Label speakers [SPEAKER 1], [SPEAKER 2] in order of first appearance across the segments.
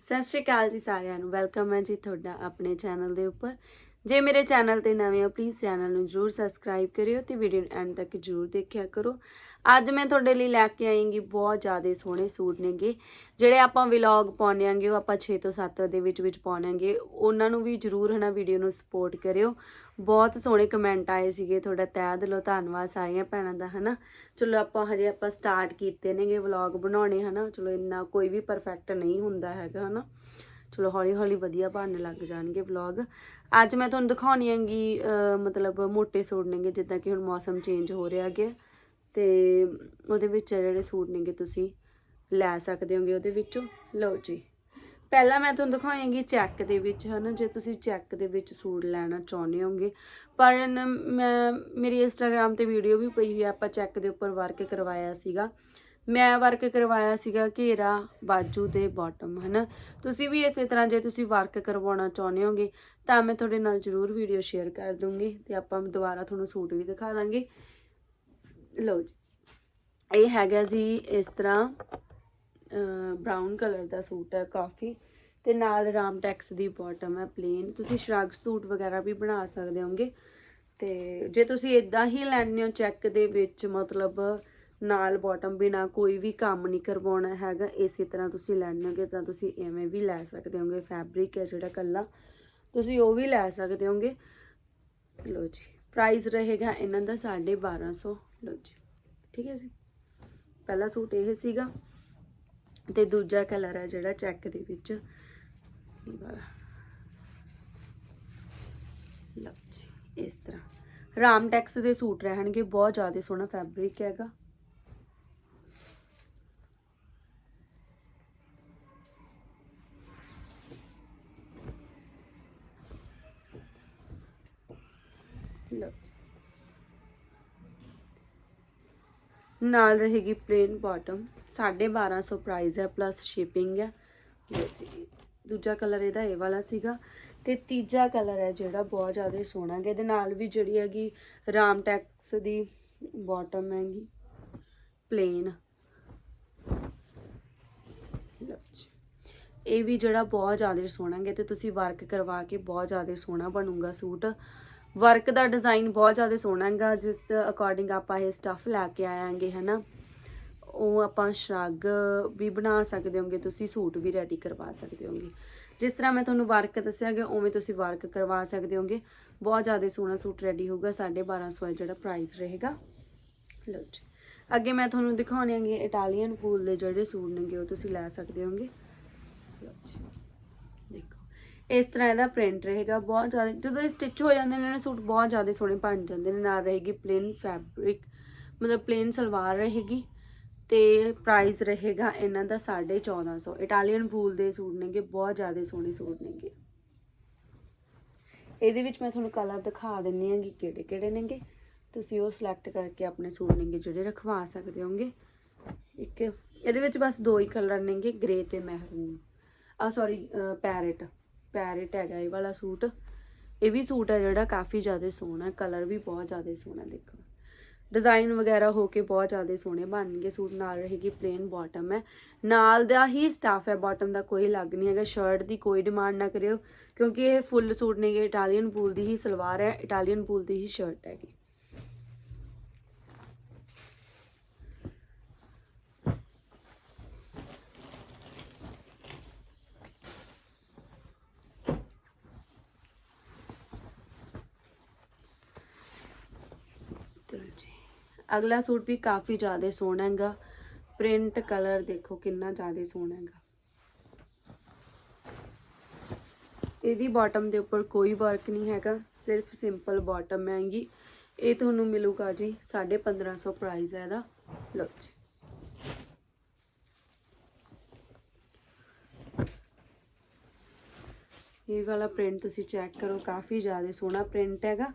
[SPEAKER 1] ਸਤਿ ਸ਼੍ਰੀ ਅਕਾਲ ਜੀ ਸਾਰਿਆਂ ਨੂੰ। ਵੈਲਕਮ ਹੈ ਜੀ ਤੁਹਾਡਾ ਆਪਣੇ ਚੈਨਲ ਦੇ ਉੱਪਰ। ਜੇ ਮੇਰੇ ਚੈਨਲ ਤੇ ਨਵੇਂ ਹੋ ਪਲੀਜ਼ ਚੈਨਲ ਨੂੰ ਜਰੂਰ ਸਬਸਕ੍ਰਾਈਬ ਕਰਿਓ ਤੇ ਵੀਡੀਓ ਨੂੰ ਐਂਡ ਤੱਕ ਜਰੂਰ ਦੇਖਿਆ ਕਰੋ। ਅੱਜ ਮੈਂ ਤੁਹਾਡੇ ਲਈ ਲੈ ਕੇ ਆਏਂਗੀ ਬਹੁਤ ਜ਼ਿਆਦਾ ਸੋਹਣੇ ਸੂਟ ਨੇਗੇ, ਜਿਹੜੇ ਆਪਾਂ ਵਲੌਗ ਪਾਉਂਦੇ ਆਂਗੇ ਉਹ ਆਪਾਂ 6 ਤੋਂ 7 ਦੇ ਵਿੱਚ ਵਿੱਚ ਪਾਉਣਾਂਗੇ ਉਹਨਾਂ ਨੂੰ ਵੀ ਜਰੂਰ ਹਨਾ ਵੀਡੀਓ ਨੂੰ ਸਪੋਰਟ ਕਰਿਓ। ਬਹੁਤ ਸੋਹਣੇ ਕਮੈਂਟ ਆਏ ਸੀਗੇ ਤੁਹਾਡਾ, ਤਹਿ ਦਿਲੋਂ ਧੰਨਵਾਦ ਸਾਰੀਆਂ ਭੈਣਾਂ ਦਾ, ਹਨਾ। ਚਲੋ ਆਪਾਂ ਹਜੇ ਆਪਾਂ ਸਟਾਰਟ ਕੀਤੇ ਨੇਗੇ ਵਲੌਗ ਬਣਾਉਣੇ, ਹਨਾ। ਚਲੋ ਇੰਨਾ ਕੋਈ ਵੀ ਪਰਫੈਕਟ ਨਹੀਂ ਹੁੰਦਾ ਹੈਗਾ, ਹਨਾ। ਚਲੋ ਹੌਲੀ ਹੌਲੀ ਵਧੀਆ ਬਣਨ ਲੱਗ ਜਾਣਗੇ ਵਲੌਗ ਅੱਜ ਮੈਂ ਤੁਹਾਨੂੰ ਦਿਖਾਉਣੀ ਹੈਗੀ ਮਤਲਬ ਮੋਟੇ ਸੂਟ ਨੇਗੇ, ਜਿੱਦਾਂ ਕਿ ਹੁਣ ਮੌਸਮ ਚੇਂਜ ਹੋ ਰਿਹਾ ਹੈਗੇ। ਤੇ ਉਹਦੇ ਵਿੱਚ ਜਿਹੜੇ ਸੂਟ ਨੇਗੇ ਤੁਸੀਂ ਲੈ ਸਕਦੇ ਹੋਗੇ ਉਹਦੇ ਵਿੱਚੋਂ। ਲਓ ਜੀ। ਪਹਿਲਾਂ ਮੈਂ ਤੁਹਾਨੂੰ ਦਿਖਾਵਾਂਗੀ ਚੈੱਕ ਦੇ ਵਿੱਚ, ਹਨਾ, ਜੇ ਤੁਸੀਂ ਚੈੱਕ ਦੇ ਵਿੱਚ ਸੂਟ ਲੈਣਾ ਚਾਹੁੰਦੇ ਹੋਗੇ। ਪਰ ਮੈਂ, ਮੇਰੀ ਇੰਸਟਾਗ੍ਰam ਤੇ ਵੀਡੀਓ ਵੀ ਪਈ ਹੋਈ ਆ, ਆਪਾਂ ਚੈੱਕ ਦੇ ਉੱਪਰ ਵਰਕ ਕਰਵਾਇਆ ਸੀਗਾ। ਮੈਂ ਵਰਕ ਕਰਵਾਇਆ ਸੀਗਾ ਘੇਰਾ, ਬਾਜੂ ਤੇ ਬਾਟਮ ਹਨਾ? ਤੁਸੀਂ ਵੀ ਇਸੇ ਤਰ੍ਹਾਂ ਜੇ ਤੁਸੀਂ ਵਰਕ ਕਰਵਾਉਣਾ ਚਾਹੁੰਦੇ ਹੋਗੇ, ਤਾਂ ਮੈਂ ਤੁਹਾਡੇ ਨਾਲ ਜ਼ਰੂਰ ਵੀਡੀਓ ਸ਼ੇਅਰ ਕਰ ਦੂੰਗੀ ਤੇ ਆਪਾਂ ਦੁਬਾਰਾ ਤੁਹਾਨੂੰ ਸੂਟ ਵੀ ਦਿਖਾ ਦਾਂਗੇ। ਲਓ ਜੀ, ਇਹ ਹੈਗਾ ਜੀ ਇਸ ਤਰ੍ਹਾਂ ਬ੍ਰਾਊਨ ਕਲਰ ਦਾ ਸੂਟ ਹੈ ਕਾਫੀ ਤੇ ਨਾਲ ਰਾਮ ਟੈਕਸ ਦੀ ਬਾਟਮ ਹੈ ਪਲੇਨ ਤੁਸੀਂ ਸ਼ਰਾਗ ਸੂਟ ਵਗੈਰਾ ਵੀ ਬਣਾ ਸਕਦੇ ਹੋਗੇ ਤੇ ਜੇ ਤੁਸੀਂ ਇਦਾਂ ਹੀ ਲੈਣੇ ਹੋ ਚੈੱਕ ਦੇ ਵਿੱਚ ਮਤਲਬ ਨਾਲ ਬਾਟਮ ਬਿਨਾ ਕੋਈ ਵੀ ਕੰਮ ਨਹੀਂ ਕਰਵਾਉਣਾ ਹੈਗਾ, ਇਸੇ ਤਰ੍ਹਾਂ ਤੁਸੀਂ ਲੈਣਗੇ ਤਾਂ ਤੁਸੀਂ ਐਵੇਂ ਵੀ ਲੈ ਸਕਦੇ ਹੋਗੇ ਫੈਬਰਿਕ ਹੈ ਜਿਹੜਾ ਕੱਲਾ, ਤੁਸੀਂ ਉਹ ਵੀ ਲੈ ਸਕਦੇ ਹੋਗੇ। ਲਓ ਜੀ ਪ੍ਰਾਈਸ ਰਹੇਗਾ ਇਹਨਾਂ ਦਾ 1250 ਲਓ ਜੀ, ਠੀਕ ਹੈ ਜੀ। ਪਹਿਲਾ ਸੂਟ ਇਹ ਸੀਗਾ ਤੇ ਦੂਜਾ ਕਲਰ ਹੈ ਜਿਹੜਾ ਚੈੱਕ ਦੇ ਵਿੱਚ। ਇਹ ਵਾਲਾ ਲਓ ਜੀ, ਇਸ ਤਰ੍ਹਾਂ। ਰਾਮ ਟੈਕਸ ਦੇ ਸੂਟ ਰਹਿਣਗੇ, ਬਹੁਤ ਜ਼ਿਆਦਾ ਸੋਹਣਾ ਫੈਬਰਿਕ ਹੈਗਾ। ਲਓ। ਨਾਲ ਰਹੇਗੀ ਪਲੇਨ ਬਾਟਮ 1250 ਪ੍ਰਾਈਸ ਹੈ ਪਲੱਸ ਸ਼ਿਪਿੰਗ ਹੈ। ਦੂਜਾ ਕਲਰ ਇਹਦਾ ਇਹ ਵਾਲਾ ਸੀਗਾ। ਤੇ ਤੀਜਾ ਕਲਰ ਹੈ ਜਿਹੜਾ ਬਹੁਤ ਜ਼ਿਆਦਾ ਸੋਹਣਾ ਹੈ ਇਹਦੇ ਨਾਲ ਵੀ ਜਿਹੜੀ ਹੈਗੀ ਰਾਮ ਟੈਕਸ ਦੀ ਬਾਟਮ ਹੈਗੀ। ਪਲੇਨ ਲਓ ਜੀ। ਇਹ ਵੀ ਜਿਹੜਾ ਬਹੁਤ ਜ਼ਿਆਦਾ ਸੋਹਣਾ ਹੈ ਤੇ ਤੁਸੀਂ ਵਰਕ ਕਰਵਾ ਕੇ ਬਹੁਤ ਜ਼ਿਆਦਾ ਸੋਹਣਾ ਬਣੂਗਾ ਸੂਟ। ਵਰਕ ਦਾ ਡਿਜ਼ਾਈਨ ਬਹੁਤ ਜ਼ਿਆਦਾ ਸੋਹਣਾ ਹੈਗਾ, ਜਿਸ ਅਕੋਰਡਿੰਗ ਆਪਾਂ ਇਹ ਸਟੱਫ ਲੈ ਕੇ ਆਵਾਂਗੇ ਹਨਾ? ਉਹ ਆਪਾਂ ਸ਼ਰਗ ਵੀ ਬਣਾ ਸਕਦੇ ਹੋਗੇ, ਤੁਸੀਂ ਸੂਟ ਵੀ ਰੈਡੀ ਕਰਵਾ ਸਕਦੇ ਹੋਗੇ। ਜਿਸ ਤਰ੍ਹਾਂ ਮੈਂ ਤੁਹਾਨੂੰ ਵਰਕ ਦੱਸਿਆ ਗਿਆ, ਉਵੇਂ ਤੁਸੀਂ ਵਰਕ ਕਰਵਾ ਸਕਦੇ ਹੋਗੇ। ਬਹੁਤ ਜ਼ਿਆਦਾ ਸੋਹਣਾ ਸੂਟ ਰੈਡੀ ਹੋਊਗਾ 1250 ਹੈ ਜਿਹੜਾ ਪ੍ਰਾਈਸ ਰਹੇਗਾ। ਲਓ ਜੀ। ਅੱਗੇ ਮੈਂ ਤੁਹਾਨੂੰ ਦਿਖਾਉਣੇ ਆਂਗੇ ਇਟਾਲੀਅਨ ਫੂਲ ਦੇ ਜਿਹੜੇ ਸੂਟ ਨੇਗੇ, ਉਹ ਤੁਸੀਂ ਲੈ ਸਕਦੇ ਹੋਗੇ। ਲਓ ਜੀ। ਇਸ ਤਰ੍ਹਾਂ ਇਹਦਾ ਪ੍ਰਿੰਟ ਰਹੇਗਾ, ਬਹੁਤ ਜ਼ਿਆਦਾ, ਜਦੋਂ ਇਹ ਸਟਿਚ ਹੋ ਜਾਂਦੇ ਨੇ ਨਾ ਸੂਟ ਬਹੁਤ ਜ਼ਿਆਦਾ ਸੋਹਣੇ ਬਣ ਜਾਂਦੇ ਨੇ, ਨਾਲ ਰਹੇਗੀ ਪਲੇਨ ਫੈਬਰਿਕ ਮਤਲਬ ਪਲੇਨ ਸਲਵਾਰ ਰਹੇਗੀ ਤੇ ਪ੍ਰਾਈਸ ਰਹੇਗਾ ਇਹਨਾਂ ਦਾ 1450 ਇਟਾਲੀਅਨ ਫੂਲ ਦੇ ਸੂਟ ਨੇਗੇ, ਬਹੁਤ ਜ਼ਿਆਦਾ ਸੋਹਣੇ ਸੂਟ ਨੇਗੇ। ਇਹਦੇ ਵਿੱਚ ਮੈਂ ਤੁਹਾਨੂੰ ਕਲਰ ਦਿਖਾ ਦਿੰਨੀ ਹਾਂ ਕਿ ਕਿਹੜੇ ਕਿਹੜੇ ਨੇਗੇ। ਤੁਸੀਂ ਉਹ ਸਿਲੈਕਟ ਕਰਕੇ ਆਪਣੇ ਸੂਟ ਨੇਗੇ ਜਿਹੜੇ ਰਖਵਾ ਸਕਦੇ ਹੋਗੇ। ਇੱਕ, ਇਹਦੇ ਵਿੱਚ ਬਸ ਦੋ ਹੀ ਕਲਰ ਨੇਗੇ ਗ੍ਰੇ ਤੇ ਮਹਿਰੂਨ ਆ ਸੌਰੀ ਪੈਰਟ ਪੈਰਟ ਹੈਗਾ ਇਹ ਵਾਲਾ ਸੂਟ। ਇਹ ਵੀ ਸੂਟ ਹੈ ਜਿਹੜਾ ਕਾਫੀ ਜ਼ਿਆਦਾ ਸੋਹਣਾ ਕਲਰ ਵੀ ਬਹੁਤ ਜ਼ਿਆਦਾ ਸੋਹਣਾ ਦੇਖੋ। ਡਿਜ਼ਾਈਨ ਵਗੈਰਾ ਹੋ ਕੇ ਬਹੁਤ ਜ਼ਿਆਦਾ ਸੋਹਣੇ ਬਣਨਗੇ ਸੂਟ, ਨਾਲ ਰਹੇਗੀ ਪਲੇਨ ਬਾਟਮ ਹੈ। ਨਾਲ ਦਾ ਹੀ ਸਟਾਫ ਹੈ ਬਾਟਮ ਦਾ ਕੋਈ ਲੱਗ ਨਹੀਂ ਹੈਗਾ ਸ਼ਰਟ ਦੀ ਕੋਈ ਡਿਮਾਂਡ ਨਾ ਕਰਿਓ, ਕਿਉਂਕਿ ਇਹ ਫੁੱਲ ਸੂਟ ਨੇਗੇ ਇਟਾਲੀਅਨ ਪੂਲ ਦੀ ਹੀ ਸਲਵਾਰ ਹੈ ਇਟਾਲੀਅਨ ਪੂਲ ਦੀ ਹੀ ਸ਼ਰਟ ਹੈਗੀ ਤੇ ਜੀ ਅਗਲਾ ਸੂਟ ਵੀ ਕਾਫੀ ਜ਼ਿਆਦਾ ਸੋਹਣਾ ਹੈਗਾ। ਪ੍ਰਿੰਟ ਕਲਰ ਦੇਖੋ ਕਿੰਨਾ ਜ਼ਿਆਦਾ ਸੋਹਣਾ ਹੈਗਾ। ਇਹਦੀ ਬਾਟਮ ਦੇ ਉੱਪਰ ਕੋਈ ਵਰਕ ਨਹੀਂ ਹੈਗਾ, ਸਿਰਫ ਸਿੰਪਲ ਬਾਟਮ ਹੈਗੀ। ਇਹ ਤੁਹਾਨੂੰ ਮਿਲੂਗਾ ਜੀ 1550 ਪ੍ਰਾਈਸ ਹੈ ਇਹਦਾ। ਲਓ ਜੀ। ਇਹ ਵਾਲਾ ਪ੍ਰਿੰਟ ਤੁਸੀਂ ਚੈੱਕ ਕਰੋ, ਕਾਫੀ ਜ਼ਿਆਦਾ ਸੋਹਣਾ ਪ੍ਰਿੰਟ ਹੈਗਾ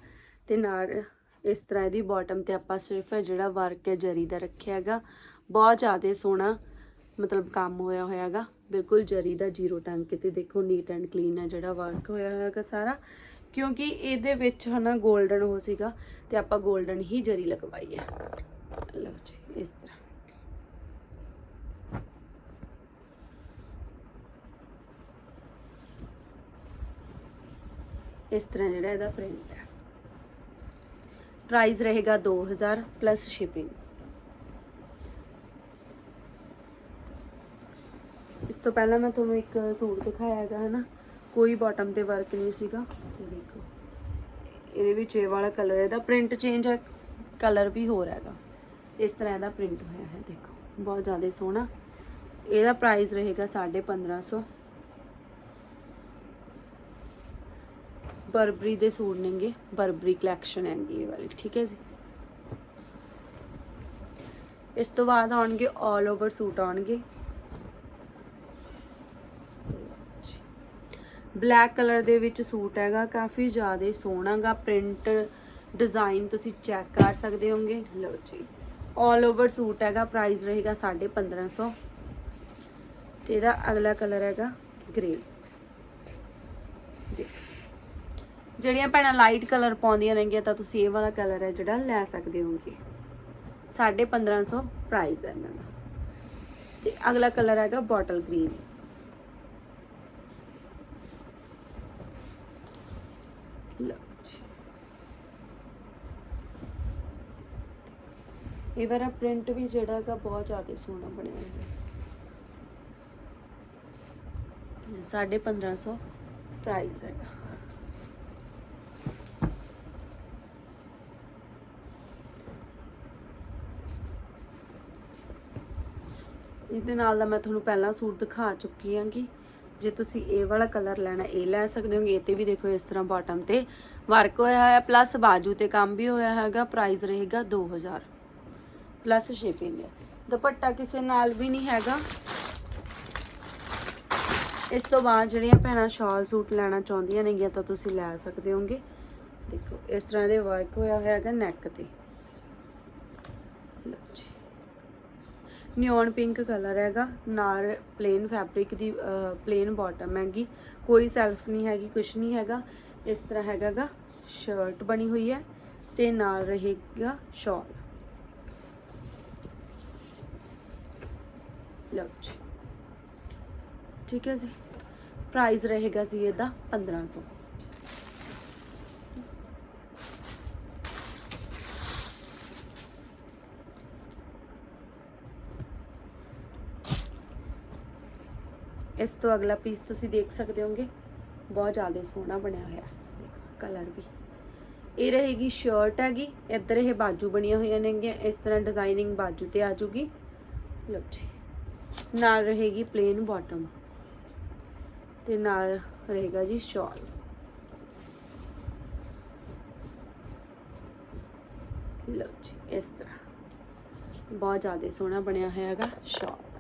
[SPEAKER 1] ਤੇ ਨਾਲ ਇਸ ਤਰ੍ਹਾਂ ਇਹਦੀ ਬਾਟਮ ਤੇ ਆਪਾਂ ਸਿਰਫ ਜਿਹੜਾ ਵਰਕ ਹੈ ਜਰੀ ਦਾ ਰੱਖਿਆ ਹੈਗਾ, ਬਹੁਤ ਜ਼ਿਆਦਾ ਸੋਹਣਾ ਮਤਲਬ ਕੰਮ ਹੋਇਆ ਹੋਇਆ ਹੈਗਾ, ਬਿਲਕੁਲ ਜਰੀ ਦਾ ਜ਼ੀਰੋ ਟਾਂਕੇ ਤੇ ਦੇਖੋ ਨੀਟ ਐਂਡ ਕਲੀਨ ਹੈ ਜਿਹੜਾ ਵਰਕ ਹੋਇਆ ਹੋਇਆ ਹੈਗਾ ਸਾਰਾ, ਕਿਉਂਕਿ ਇਹਦੇ ਵਿੱਚ ਹਨਾ 골ਡਨ ਹੋ ਸੀਗਾ ਤੇ ਆਪਾਂ 골ਡਨ ਹੀ ਜਰੀ ਲਗਵਾਈ ਹੈ। ਲਓ ਜੀ, ਇਸ ਤਰ੍ਹਾਂ। ਇਸ ਤਰ੍ਹਾਂ ਜਿਹੜਾ ਇਹਦਾ ਪ੍ਰਿੰਟ ਹੈ। ਪ੍ਰਾਈਸ ਰਹੇਗਾ 2000 ਪਲੱਸ ਸ਼ਿਪਿੰਗ ਇਸ ਤੋਂ ਪਹਿਲਾਂ ਮੈਂ ਤੁਹਾਨੂੰ ਇੱਕ ਸੂਟ ਦਿਖਾਇਆ ਹੈਗਾ, ਹਨਾ? ਕੋਈ ਬਾਟਮ ਤੇ ਵਰਕ ਨਹੀਂ ਸੀਗਾ। ਦੇਖੋ। ਇਹਦੇ ਵਿੱਚ ਇਹ ਵਾਲਾ ਕਲਰ ਇਹਦਾ ਪ੍ਰਿੰਟ ਚੇਂਜ ਹੈ ਕਲਰ ਵੀ ਹੋਰ ਹੈਗਾ। ਇਸ ਤਰ੍ਹਾਂ ਇਹਦਾ ਪ੍ਰਿੰਟ ਹੋਇਆ ਹੈ, ਦੇਖੋ। ਬਹੁਤ ਜ਼ਿਆਦਾ ਸੋਹਣਾ। ਇਹਦਾ ਪ੍ਰਾਈਸ ਰਹੇਗਾ 1550 ਬਰਬਰੀ ਦੇ ਸੂਟ ਨੇਗੇ, ਬਰਬਰੀ ਕਲੈਕਸ਼ਨ ਹੈਗੀ ਇਹ ਵਾਲੀ, ਠੀਕ ਹੈ ਜੀ। ਇਸ ਤੋਂ ਬਾਅਦ ਆਉਣਗੇ 올 ਓਵਰ ਸੂਟ ਆਉਣਗੇ। ਬਲੈਕ ਕਲਰ ਦੇ ਵਿੱਚ ਸੂਟ ਹੈਗਾ, ਕਾਫੀ ਜ਼ਿਆਦਾ ਸੋਹਣਾਗਾ ਪ੍ਰਿੰਟ ਡਿਜ਼ਾਈਨ ਤੁਸੀਂ ਚੈੱਕ ਕਰ ਸਕਦੇ ਹੋਗੇ ਲਓ ਜੀ 올 ਓਵਰ ਸੂਟ ਹੈਗਾ ਪ੍ਰਾਈਸ ਰਹੇਗਾ 1550 ਤੇ ਇਹਦਾ ਅਗਲਾ ਕਲਰ ਹੈਗਾ ਗ੍ਰੇ ਜਿਹੜੀਆਂ ਭੈਣਾਂ ਲਾਈਟ ਕਲਰ ਪਾਉਂਦੀਆਂ ਨੇਗੀਆਂ, ਤਾਂ ਤੁਸੀਂ ਇਹ ਵਾਲਾ ਕਲਰ ਹੈ ਜਿਹੜਾ ਲੈ ਸਕਦੇ ਹੋਗੇ 1550 ਪ੍ਰਾਈਸ ਹੈ ਇਹਨਾਂ ਦਾ। ਤੇ ਅਗਲਾ ਕਲਰ ਹੈਗਾ ਬੋਟਲ ਗ੍ਰੀਨ ਇਹ ਵਾਲਾ ਪ੍ਰਿੰਟ ਵੀ ਜਿਹੜਾ ਹੈਗਾ ਬਹੁਤ ਜ਼ਿਆਦਾ ਸੋਹਣਾ ਬਣਿਆ ਹੋਇਆ ਹੈ। ਸਾਢੇ 1500 ਪ੍ਰਾਈਸ ਹੈਗਾ। ਇਹਦੇ ਨਾਲ ਦਾ ਮੈਂ ਤੁਹਾਨੂੰ ਪਹਿਲਾਂ ਸੂਟ ਦਿਖਾ ਚੁੱਕੀ ਹਾਂਗੀ। ਜੇ ਤੁਸੀਂ ਇਹ ਵਾਲਾ ਕਲਰ ਲੈਣਾ, ਇਹ ਲੈ ਸਕਦੇ ਹੋਗੇ। ਇਹ ਤੇ ਵੀ ਦੇਖੋ ਇਸ ਤਰ੍ਹਾਂ ਬਾਟਮ ਤੇ ਵਰਕ ਹੋਇਆ ਹੈ ਪਲੱਸ ਬਾਜੂ ਤੇ ਕੰਮ ਵੀ ਹੋਇਆ ਹੈਗਾ। ਪ੍ਰਾਈਸ ਰਹੇਗਾ 2000 ਪਲੱਸ ਸ਼ੇਪਿੰਗ ਹੈ। ਦੁਪੱਟਾ ਕਿਸੇ ਨਾਲ ਵੀ ਨਹੀਂ ਹੈਗਾ। ਇਸ ਤੋਂ ਬਾਅਦ ਜਿਹੜੀਆਂ ਭੈਣਾਂ ਸ਼ਾਲ ਸੂਟ ਲੈਣਾ ਚਾਹੁੰਦੀਆਂ ਨੇਗੀਆਂ ਤਾਂ ਤੁਸੀਂ ਲੈ ਸਕਦੇ ਹੋਗੇ। ਦੇਖੋ, ਇਸ ਤਰ੍ਹਾਂ ਦੇ ਵਰਕ ਹੋਇਆ ਹੋਇਆ ਹੈਗਾ ਨੈਕ ਤੇ। ਲਓ ਜੀ। ਨਿਓਨ ਪਿੰਕ ਕਲਰ ਹੈਗਾ, ਨਾਲ ਪਲੇਨ ਫੈਬਰਿਕ ਦੀ ਪਲੇਨ ਬਾਟਮ ਹੈਗੀ। ਕੋਈ ਸੈਲਫ ਨਹੀਂ ਹੈਗੀ ਕੁਝ ਨਹੀਂ ਹੈਗਾ। ਇਸ ਤਰ੍ਹਾਂ ਹੈਗਾਗਾ ਸ਼ਰਟ ਬਣੀ ਹੋਈ ਹੈ ਤੇ ਨਾਲ ਰਹੇਗਾ ਸ਼ਾਲ ਲਓ ਜੀ। ਠੀਕ ਹੈ ਜੀ। ਪ੍ਰਾਈਸ ਰਹੇਗਾ ਜੀ ਇਹਦਾ 1500 ਇਸ ਤੋਂ ਅਗਲਾ ਪੀਸ ਤੁਸੀਂ ਦੇਖ ਸਕਦੇ ਹੋਗੇ। ਬਹੁਤ ਜ਼ਿਆਦਾ ਸੋਹਣਾ ਬਣਿਆ ਹੋਇਆ। ਦੇਖੋ ਕਲਰ ਵੀ। ਇਹ ਰਹੇਗੀ ਸ਼ਰਟ ਹੈਗੀ। ਇੱਧਰ ਇਹ ਬਾਜੂ ਬਣੀਆਂ ਹੋਈਆਂ ਨੇਗੀਆਂ। ਇਸ ਤਰ੍ਹਾਂ ਡਿਜ਼ਾਈਨਿੰਗ ਬਾਜੂ ਤੇ ਆ ਜੂਗੀ ਲਓ ਜੀ। ਨਾਲ ਰਹੇਗੀ ਪਲੇਨ ਬਾਟਮ ਤੇ ਨਾਲ ਰਹੇਗਾ ਜੀ ਸ਼ਾਲ ਲਓ ਜੀ, ਇਸ ਤਰ੍ਹਾਂ। ਬਹੁਤ ਜ਼ਿਆਦਾ ਸੋਹਣਾ ਬਣਿਆ ਹੋਇਆ ਹੈਗਾ ਸ਼ਾਲ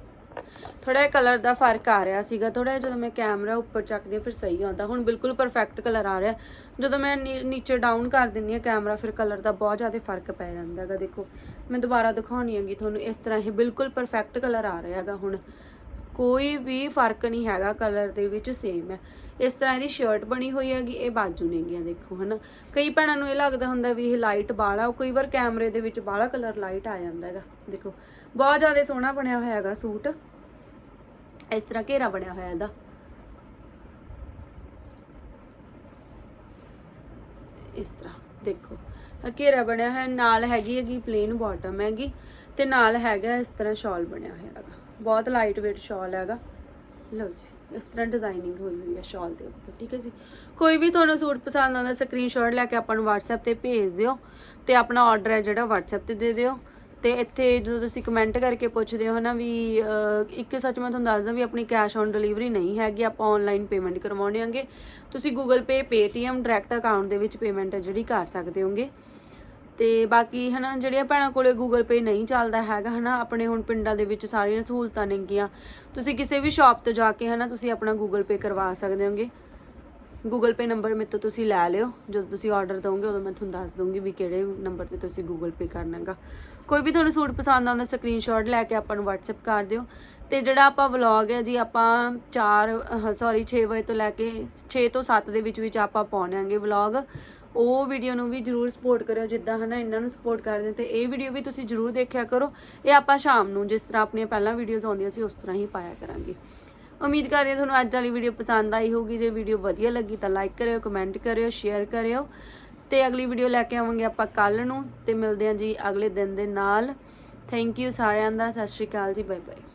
[SPEAKER 1] ਥੋੜਾ ਜਿਹਾ ਕਲਰ ਦਾ ਫ਼ਰਕ ਆ ਰਿਹਾ ਸੀਗਾ ਥੋੜਾ ਜਦੋਂ ਮੈਂ ਕੈਮਰਾ ਉੱਪਰ ਚੱਕਦੀ ਹਾਂ ਫਿਰ ਸਹੀ ਆਉਂਦਾ। ਹੁਣ ਬਿਲਕੁਲ ਪਰਫੈਕਟ ਕਲਰ ਆ ਰਿਹਾ। ਜਦੋਂ ਮੈਂ ਨੀ- ਨੀਚੇ ਡਾਊਨ ਕਰ ਦਿੰਦੀ ਹਾਂ ਕੈਮਰਾ ਫਿਰ ਕਲਰ ਦਾ ਬਹੁਤ ਜ਼ਿਆਦਾ ਫ਼ਰਕ ਪੈ ਜਾਂਦਾ ਹੈਗਾ, ਦੇਖੋ। ਮੈਂ ਦੁਬਾਰਾ ਦਿਖਾਉਣੀ ਹੈਗੀ ਤੁਹਾਨੂੰ, ਇਸ ਤਰ੍ਹਾਂ ਇਹ ਬਿਲਕੁਲ ਪਰਫੈਕਟ ਕਲਰ ਆ ਰਿਹਾ ਹੈਗਾ ਹੁਣ। ਕੋਈ ਵੀ ਫ਼ਰਕ ਨਹੀਂ ਹੈਗਾ ਕਲਰ ਦੇ ਵਿੱਚ ਸੇਮ ਹੈ। ਇਸ ਤਰ੍ਹਾਂ ਇਹਦੀ ਸ਼ਰਟ ਬਣੀ ਹੋਈ ਹੈਗੀ, ਇਹ ਬਾਜੂ ਨੇਗੀਆਂ ਦੇਖੋ, ਹਨਾ। ਕਈ ਭੈਣਾਂ ਨੂੰ ਇਹ ਲੱਗਦਾ ਹੁੰਦਾ ਵੀ ਇਹ ਲਾਈਟ ਬਾਲਾ ਕਈ ਵਾਰ ਕੈਮਰੇ ਦੇ ਵਿੱਚ ਬਾਲਾ ਕਲਰ ਲਾਈਟ ਆ ਜਾਂਦਾ ਹੈਗਾ, ਦੇਖੋ। ਬਹੁਤ ਜ਼ਿਆਦਾ ਸੋਹਣਾ ਬਣਿਆ ਹੋਇਆ ਹੈਗਾ ਸੂਟ। ਇਸ ਤਰ੍ਹਾਂ ਘੇਰਾ ਬਣਿਆ ਹੋਇਆ ਇਹਦਾ। ਇਸ ਤਰ੍ਹਾਂ, ਦੇਖੋ। ਘੇਰਾ ਬਣਿਆ ਹੋਇਆ, ਨਾਲ ਹੈਗੀ ਹੈਗੀ ਪਲੇਨ ਬਾਟਮ ਹੈਗੀ ਤੇ ਨਾਲ ਹੈਗਾ ਇਸ ਤਰ੍ਹਾਂ ਸ਼ਾਲ ਬਣਿਆ ਹੋਇਆ ਹੈਗਾ। ਬਹੁਤ ਲਾਈਟ weight ਸ਼ਾਲ ਹੈਗਾ। ਲਓ ਜੀ, ਇਸ ਤਰ੍ਹਾਂ ਡਿਜ਼ਾਈਨਿੰਗ ਹੋਈ ਹੋਈ ਹੈ ਸ਼ਾਲ ਦੇ ਉੱਪਰ, ਠੀਕ ਹੈ ਜੀ। ਕੋਈ ਵੀ ਤੁਹਾਨੂੰ ਸੂਟ ਪਸੰਦ ਆਉਂਦਾ ਸਕਰੀਨਸ਼ਾਟ ਲੈ ਕੇ ਆਪਾਂ ਨੂੰ WhatsApp ਤੇ ਭੇਜ ਦਿਓ ਤੇ ਆਪਣਾ ਆਰਡਰ ਹੈ ਜਿਹੜਾ WhatsApp ਤੇ ਦੇ ਦਿਓ। ਤੇ ਇੱਥੇ ਜਦੋਂ ਤੁਸੀਂ ਕਮੈਂਟ ਕਰਕੇ ਪੁੱਛਦੇ ਹੋ ਨਾ ਵੀ ਇੱਕ ਸੱਚ ਮੈਂ ਤੁਹਾਨੂੰ ਦੱਸਦਾ ਵੀ ਆਪਣੀ ਕੈਸ਼ ਔਨ ਡਿਲੀਵਰੀ ਨਹੀਂ ਹੈਗੀ, ਆਪਾਂ ਆਨਲਾਈਨ ਪੇਮੈਂਟ ਕਰਵਾਉਣੇ ਆਂਗੇ। ਤੁਸੀਂ Google Pay, Paytm direct account ਦੇ ਵਿੱਚ ਪੇਮੈਂਟ ਹੈ ਜਿਹੜੀ ਕਰ ਸਕਦੇ ਹੋਗੇ। ਤੇ ਬਾਕੀ ਹਨਾ, ਜਿਹੜੀਆਂ ਭੈਣਾਂ ਕੋਲੇ Google Pay ਨਹੀਂ ਚੱਲਦਾ ਹੈਗਾ ਹਨਾ, ਆਪਣੇ ਹੁਣ ਪਿੰਡਾਂ ਦੇ ਵਿੱਚ ਸਾਰੀਆਂ ਸਹੂਲਤਾਂ ਨੇਗੀਆਂ। ਤੁਸੀਂ ਕਿਸੇ ਵੀ ਸ਼ਾਪ ਤੋਂ ਜਾ ਕੇ ਹਨਾ, ਤੁਸੀਂ ਆਪਣਾ Google Pay ਕਰਵਾ ਸਕਦੇ ਹੋਗੇ। ਗੂਗਲ ਪੇ ਨੰਬਰ ਮੇਰੇ ਤੋਂ ਤੁਸੀਂ ਲੈ ਲਿਓ। ਜਦੋਂ ਤੁਸੀਂ ਆਰਡਰ ਦਵੋਗੇ, ਉਦੋਂ ਮੈਂ ਤੁਹਾਨੂੰ ਦੱਸ ਦੂੰਗੀ ਵੀ ਕਿਹੜੇ ਨੰਬਰ ਤੇ ਤੁਸੀਂ ਗੂਗਲ ਪੇ ਕਰਨਾ ਹੈਗਾ। ਕੋਈ ਵੀ ਤੁਹਾਨੂੰ ਸੂਟ ਪਸੰਦ ਆਉਂਦਾ ਸਕਰੀਨਸ਼ਾਟ ਲੈ ਕੇ ਆਪਾਂ ਨੂੰ WhatsApp ਕਰ ਦਿਓ। ਤੇ ਜਿਹੜਾ ਆਪਾਂ ਵਲੌਗ ਹੈ ਜੀ, ਆਪਾਂ 4 ਸੌਰੀ 6 ਵਜੇ ਤੋਂ ਲੈ ਕੇ 6 ਤੋਂ 7 ਦੇ ਵਿੱਚ ਵਿੱਚ ਆਪਾਂ ਪਾਉਣਾਂਗੇ ਵਲੌਗ ਉਹ ਵੀਡੀਓ ਨੂੰ ਵੀ ਜਰੂਰ ਸਪੋਰਟ ਕਰਿਓ, ਜਿੱਦਾਂ ਹਨਾ ਇਹਨਾਂ ਨੂੰ ਸਪੋਰਟ ਕਰਦੇ ਤੇ ਇਹ ਵੀਡੀਓ ਵੀ ਤੁਸੀਂ ਜਰੂਰ ਦੇਖਿਆ ਕਰੋ। ਇਹ ਆਪਾਂ ਸ਼ਾਮ ਨੂੰ ਜਿਸ ਤਰ੍ਹਾਂ ਆਪਣੀਆਂ ਪਹਿਲਾਂ ਵੀਡੀਓਜ਼ ਆਉਂਦੀਆਂ ਸੀ, ਉਸ ਤਰ੍ਹਾਂ ਹੀ ਪਾਇਆ ਕਰਾਂਗੇ। ਉਮੀਦ ਕਰਦੇ ਹਾਂ ਤੁਹਾਨੂੰ ਅੱਜ ਵਾਲੀ ਵੀਡੀਓ ਪਸੰਦ ਆਈ ਹੋਊਗੀ। ਜੇ ਵੀਡੀਓ ਵਧੀਆ ਲੱਗੀ ਤਾਂ ਲਾਈਕ ਕਰਿਓ ਕਮੈਂਟ ਕਰਿਓ ਸ਼ੇਅਰ ਕਰਿਓ। ਤੇ ਅਗਲੀ ਵੀਡੀਓ ਲੈ ਕੇ ਆਵਾਂਗੇ ਆਪਾਂ ਕੱਲ ਨੂੰ। ਤੇ ਮਿਲਦੇ ਹਾਂ ਜੀ ਅਗਲੇ ਦਿਨ ਦੇ ਨਾਲ। ਥੈਂਕ ਯੂ ਸਾਰਿਆਂ ਦਾ। ਸਤਿ ਸ਼੍ਰੀ ਅਕਾਲ ਜੀ ਬਾਏ ਬਾਏ